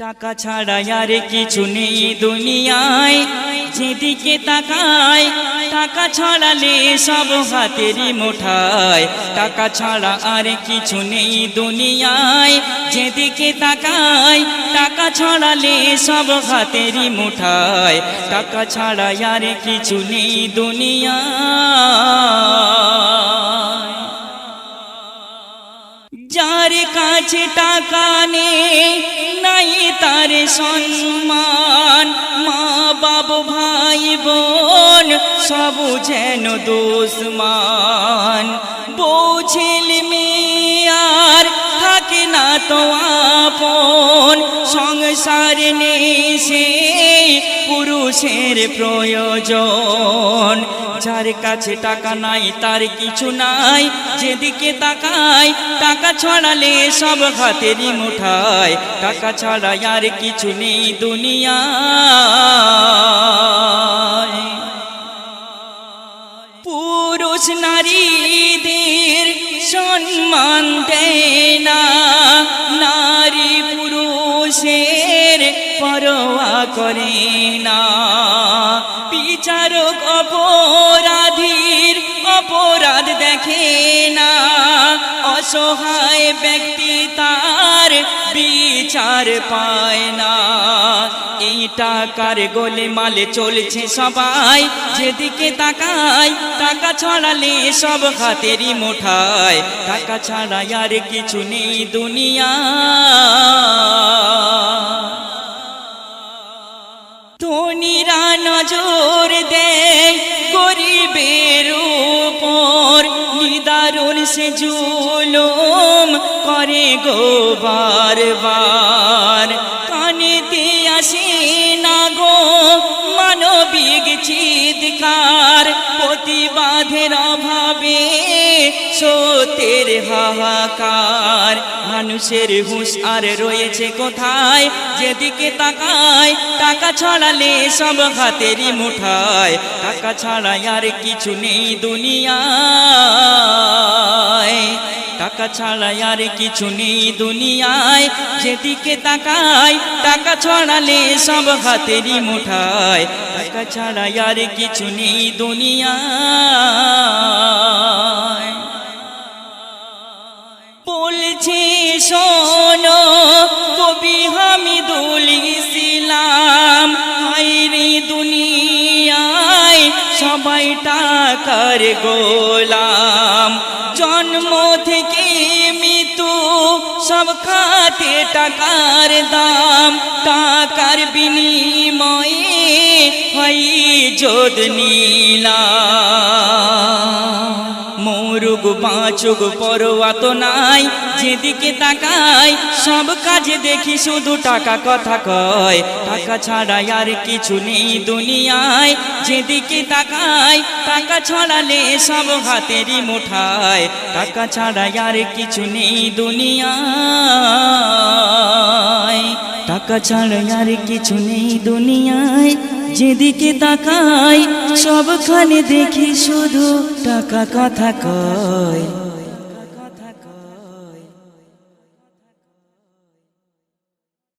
টাকা ছাড়া আর কিছু নেই দুনিয়ায়। যেদিকে তাকায়, টাকা ছড়ালে সব হাতেরই মুঠায়। টাকা ছাড়া আর কিছু নেই দুনিয়ায়। যেদিকে তাকায়, টাকা ছড়ালে সব হাতেরই মুঠায়। টাকা ছাড়া আর কিছু নেই দুনিয়ায়। যার কাছে টাকা নেই, নাই তার সম্মান। মা বাবু ভাই বোন সব যেন দুশ্মান। বউ, ছেলে, মেয়ে আর থাকে না তো আপন। সংসার সে পুরুষের প্রয়োজন। যার কাছে টাকা নাই, তার কিছু নাই, যেদিকে তাকায়, টাকা ছড়ালে সব হাতেরই মুঠায়। টাকা ছাড়া আর কিছু নেই দুনিয়া পুরুষ নারীদের সম্মান দেয় না। পরোয়া করে না। বিচারক অপরাধীর অপরাধ দেখে না। অসহায় ব্যক্তি তার বিচার পায় না। এই টাকার গোলে মালে চলছে সবাই? যেদিকে তাকায়, টাকা ছড়ালে সব হাতেরই মুঠায়। টাকা ছাড়া আর কিছু নেই দুনিয়া। নজর দেয় গরিবের উপর। নিদারুণ সে জুলুম করে গো বারবার। কানেতে আসে না গো মানবিক চিৎকার, প্রতিবাদের অভাবে সত্যের হাহাকার। মানুষের হুঁশ আর রয়েছে কোথায়? যেদিকে তাকায়, টাকা ছড়ালে সব হাতেরই মুঠায়। টাকা ছাড়া আর কিছু নেই দুনিয়ায়। টাকা ছাড়া আর কিছু নেই দুনিয়ায়। যেদিকে তাকায়, টাকা ছড়ালে সব হাতেরই মুঠায়। টাকা ছাড়া আর কিছু নেই দুনিয়ায়। বলছে, শোনো, কবি হামিদুল ইসলাম হাইরে দুনিয়ায় সবাই টাকার গোলাম। জন্ম থেকে মৃত্যু, সব খাতে টাকার দাম। টাকার বিনিময়ে হয় যোদ নীলাম। বাঁচুক পরোয়া তো নাই, যেদিকে তাকায় সব কাজে দেখি শুধু টাকা কথা কয়। টাকা ছাড়া আর কিছু নেই দুনিয়ায়, যেদিকে তাকায় টাকা ছড়ালে সব হাতেরই মুঠায়। টাকা ছাড়া আর কিছু নেই দুনিয়ায়। টাকা ছাড়া আর কিছু নেই দুনিয়ায়। যেদিকে তাকাই সবখানে দেখি শুধু টাকা কথা কয়।